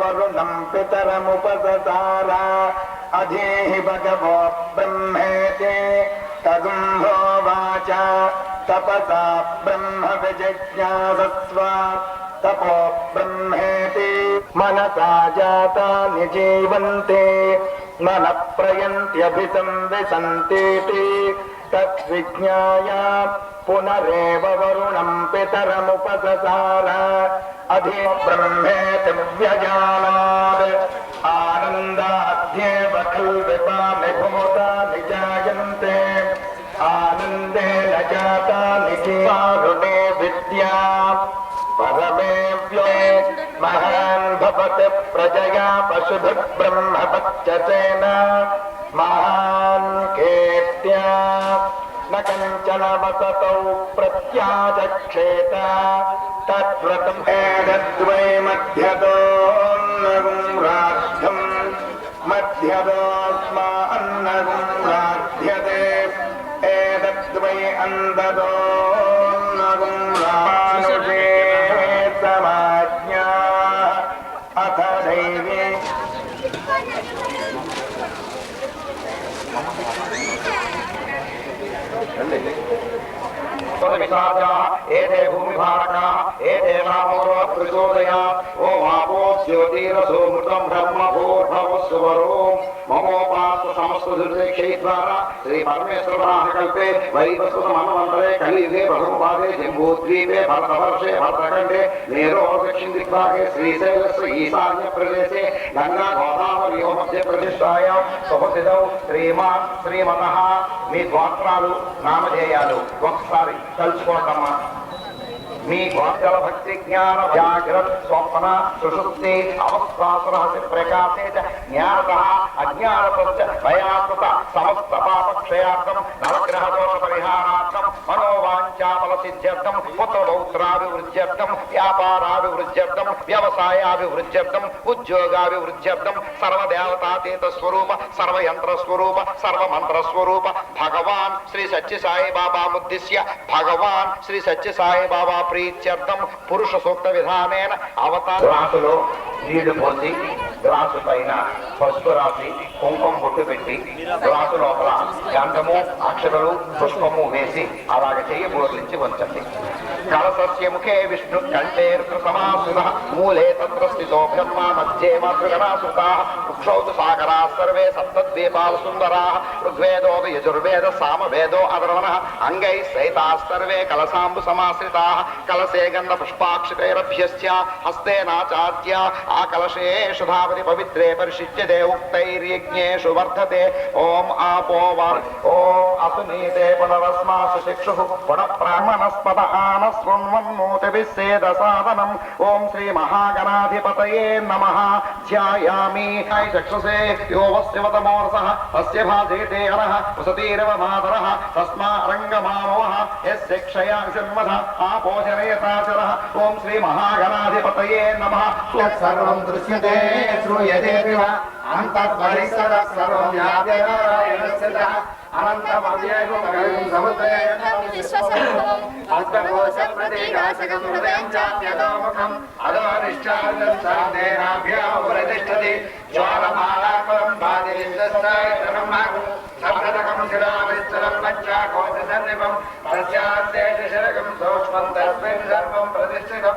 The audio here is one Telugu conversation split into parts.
వరుణం పితరముపసతార అధీహి భగవో బ్రహ్మేతి తదుంభోవాచ తపసా బ్రహ్మ విజిజ్ఞాసస్వ తపో బ్రహ్మేతి మనసా జాతాని జీవంతే మన ప్రయంత్యభిసంవిసంతేటి తద్విజ్ఞాయ పునరేవ వరుణం పితరముపససార अधि ब्रह्मेति व्यजानात् आनन्दाध्येव खल्विपानि भूतानि जायन्ते आनन्देन जातानि जीवारुणे विद्या परमे व्योमे महान् भवति प्रजया पशुभिः ब्रह्मपच्यसेन महान् कीर्त्या न कञ्चन वसतौ प्रत्याचक्षेत तद्व्रतम् एतद्वै मध्यतोऽन्नगुम्राध्यम् मध्यतोऽस्मान्नगुम्राध्यते एतद्वै अन्ततोऽन्नगुम्रानुषे समाज्ञा अथ दैवे ఏదే భూమిభారక ఏదే భూర్భవస్వరో సమస్త శ్రీ పరమేశ్వర కల్పే వైవస్వత మనమంతరే కలియుగే ప్రథమపాదే జంబూద్వీపే భరతవర్షే భరతఖండే నేరో శ్రీశైలస్య ఈశాన్య ప్రదేశే గంగా గోదావరియో మధ్య ప్రతిష్టాయాం శుభసిద్ధౌ శ్రీమాన్ శ్రీమత మీ గోత్రాలు నామధేయాలు ఒకసారి తలుచుకోండమ్మా మీ గోచర భక్తి జ్ఞాన జాగ్రత్త స్వప్న సుషుప్తి అవస్థాసురహసి ప్రకాశే చ జ్ఞానత అజ్ఞానత భయాకృత సమస్త పాపక్షయార్థం నవగ్రహ దోష పరిహారార్థం మనోవాంఛాఫల సిద్ధ్యర్థం పుత్రపౌత్రాభివృద్ధ్యర్థం వ్యాపారాభివృద్ధ్యర్థం వ్యవసాయాభివృద్ధ్యర్థం ఉద్యోగాభివృద్ధ్యర్థం సర్వదేవతాతీత స్వరూప సర్వయంత్ర స్వరూప సర్వమంత్ర స్వరూప భగవాన్ శ్రీ సత్యసాయి బాబా ముద్దిశ్య భగవాన్ శ్రీ సత్యసాయి బాబా ప్రీత్యర్థం పురుష సూక్త విధానేన అవతార గ్లాసులో నీళ్ళు పోసి గ్లాసు పైన పసుపు రాసి కుంకుమ బొట్టు పెట్టి గ్లాసు లోపల గంధము అక్షరలు పుష్పము వేసి అలాగ చెయ్యి బోర్లించి ఉంచండి కలసస్య ముఖే విష్ణు కంఠే సమాసుర మూలే తత్ర స్థితో బ్రహ్మ మధ్యే మాతృగణాసుతా వృక్షౌతు సాగరా సర్వే సప్తద్వీపాల సుందరా ఋగ్వేదో యజుర్వేద సామవేదో అధర్వణ అంగై సైతా సర్వే కలసాంబు సమాశ్రితా కలసే గంధ పుష్పాక్షితైరభ్యశ్చ హస్తేనాచార్య ఆ కలశేషు ధావతి పవిత్రే పరిశిచ్యతే ఉక్తైర్యజ్ఞేషు వర్ధతే ఓం ఆపో వా- ఓం అసునీతే పునరస్మాసు శిక్షు పునఃప్రాహ్మణస్పద ఆనశృణ్వన్మూతిభిస్సేద సాధనం शृण्वन्मूतिदसादन ओं श्री महागणाधिपत नम ध्यामी चक्षुषे यो वस्वत वस्यवतमोरसः तस्य भासेते अर, वसतीरव मातर। तस्मा रङ्गमामवः यस्य क्षया शृण्वथ आपोषणेताचरः ॐ श्रीमहागणाधिपतये नमः। सर्वं दृश्यते, श्रूयते अंतर परिसरः వ్యాప్యనారాయణస్థిత అనంతమవ్యయం సముద్రయం విశ్వసంభవం. అర్థకోశం ప్రతీకాశకం హృదయం చాప్యదోముఖం అదోనిష్టార్థం సాధేనాభ్యాం ప్రతిష్టతి జ్వాలమాలాపరం బాధి విశ్వస్తాయతనం సప్రతకం శిలావిస్తరం పంచాకోశసన్నిపం తస్యాస్తేజ శరకం సూక్ష్మం తస్మిన్ సర్వం ప్రతిష్ఠితం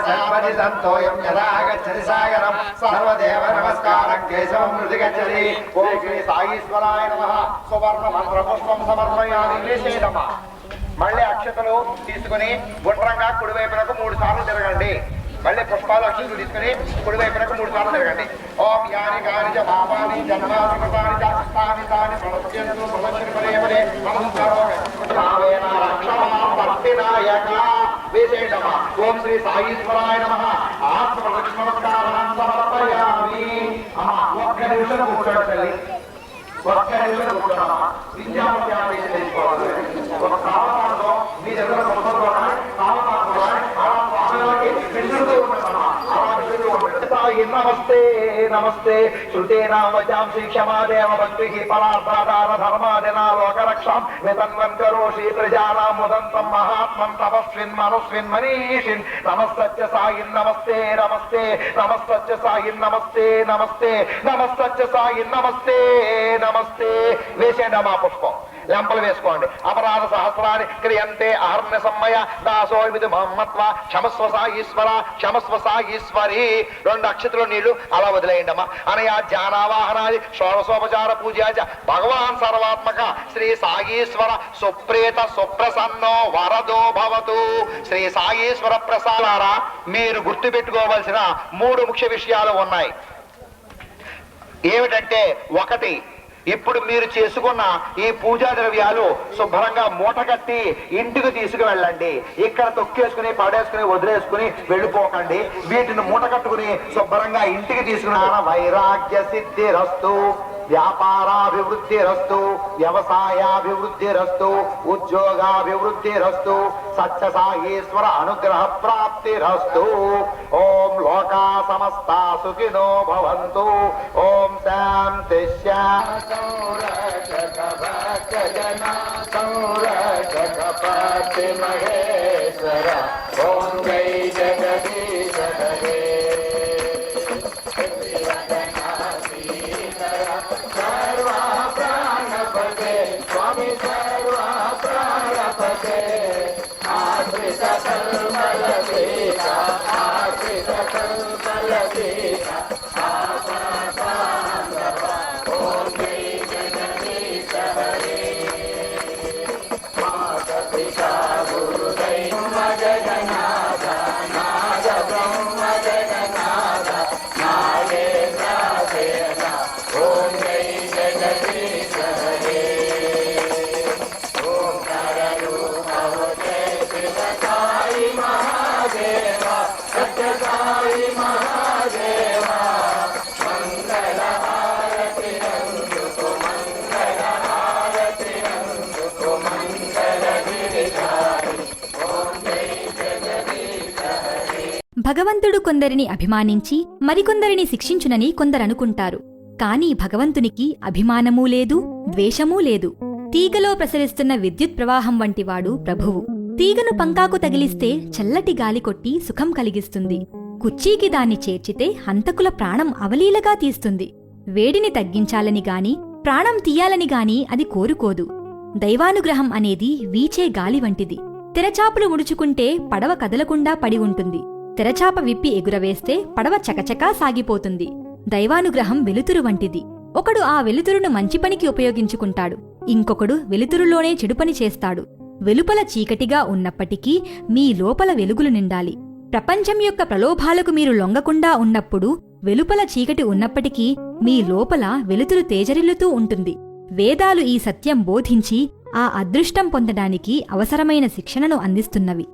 సర్వది సంతోయం యదా గచ్చతి సాగరం. సర్వదేవ నమస్కారం కేశవం మృతి గచ్చతి ఓ శ్రీ సాయీశ్వరాయ నమ. సువర్ణ మంత్ర పుష్పం సమర్పయామి. నిషేధమా. మళ్ళీ అక్షతలు తీసుకుని గుండ్రంగా కుడివైపునకు మూడు సార్లు తిరగండి. మళ్ళీ పుష్పాలు అక్షతలు తీసుకుని కుడివైపునకు మూడు సార్లు తిరగండి. ఓం యాని కాని చ పాపాని జన్మాని తాని తాని ప్రణశ్యంతు భవంతుని పరే పరే. నమస్కారం. రక్షమాం భక్తినాయక. వేసేయడమా ఓం శ్రీ సాయీశ్వరాయ నమ. ఆత్మ ప్రదక్షిణ సమర్పయామి అమ్మా ఒక్క నిమిషం కూర్చోండి తల్లి. ఒక్క నిమిషం కూర్చోడమ్మా విద్యామత్యాలు సాయి నమస్తే నమస్తే శృతేనామజాంసి క్షమాదేవ భక్తి పరార్థాదార ధర్మాదినా లోకరక్షాం వితన్వన్ కరోషి ప్రజానాం ముదంతం మహాత్మం తపస్విన్ మనస్విన్ మనీషిన్ నమస్తచ్చ సాయిన్ నమస్తే నమస్తే నమస్తచ్చ సాయిన్ నమస్తే నమస్తే నమస్తచ్చ సాయిన్ నమస్తే నమస్తే వేసేయండి అమ్మా పుష్పం లెంపలు వేసుకోండి. అపరాధ సహస్రాన్ని క్రియంతే అహర్ణ సమ్మయ దాసో మహమ్మత్వ క్షమస్వ సాయీశ్వర క్షమస్వ సాయీశ్వరి రెండు అక్షతులు నీళ్ళు అలా వదిలేయండి అమ్మా. అనయా ధ్యానావాహనాది షోడశోపచార పూజాచ భగవాన్ సర్వాత్మక. శ్రీ సాగీశ్వర సుప్రేత సుప్రసన్నో వరదో భవతు. శ్రీ సాగీశ్వర ప్రసాదారా మీరు గుర్తుపెట్టుకోవలసిన మూడు ముఖ్య విషయాలు ఉన్నాయి. ఏమిటంటే ఒకటి ఇప్పుడు మీరు చేసుకున్న ఈ పూజా ద్రవ్యాలు శుభ్రంగా మూట కట్టి ఇంటికి తీసుకువెళ్ళండి. ఇక్కడ తొక్కేసుకుని పడేసుకుని వదిలేసుకుని వెళ్ళిపోకండి. వీటిని మూట కట్టుకుని శుభ్రంగా ఇంటికి తీసుకున్న వైరాగ్య సిద్ధి రస్తు వ్యాపారాభివృద్ధి రస్తు వ్యవసాయాభివృద్ధి రస్తు ఉద్యోగాభివృద్ధి రస్తు సత్య సాయీశ్వర అనుగ్రహ ప్రాప్తి రస్తు ఓం లోకా సమస్త సుఖినో భవంతు. ఓం శాంతి శాంతి సంరక్షక మహేశ్వర ఓం గై జగదీ ఆశ్రిత కల్పల సీత భగవంతుడు కొందరిని అభిమానించి మరికొందరిని శిక్షించునని కొందరనుకుంటారు. కాని భగవంతునికి అభిమానమూ లేదు ద్వేషమూ లేదు. తీగలో ప్రసరిస్తున్న విద్యుత్ ప్రవాహం వంటివాడు ప్రభువు. తీగను పంకాకు తగిలిస్తే చల్లటి గాలి కొట్టి సుఖం కలిగిస్తుంది. కుర్చీకి దాన్ని చేర్చితే హంతకుల ప్రాణం అవలీలగా తీస్తుంది. వేడిని తగ్గించాలని గాని ప్రాణం తీయాలని గాని అది కోరుకోదు. దైవానుగ్రహం అనేది వీచే గాలి వంటిది. తెరచాపులు ముడుచుకుంటే పడవ కదలకుండా పడి ఉంటుంది. తెరచాప విప్పి ఎగురవేస్తే పడవ చకచకా సాగిపోతుంది. దైవానుగ్రహం వెలుతురు వంటిది. ఒకడు ఆ వెలుతురును మంచి పనికి ఉపయోగించుకుంటాడు. ఇంకొకడు వెలుతురులోనే చెడు పని చేస్తాడు. వెలుపల చీకటిగా ఉన్నప్పటికీ మీ లోపల వెలుగులు నిండాలి. ప్రపంచం యొక్క ప్రలోభాలకు మీరు లొంగకుండా ఉన్నప్పుడు వెలుపల చీకటి ఉన్నప్పటికీ మీ లోపల వెలుతురు తేజరిల్లుతూ ఉంటుంది. వేదాలు ఈ సత్యం బోధించి ఆ అదృష్టం పొందడానికి అవసరమైన శిక్షణను అందిస్తున్నవి.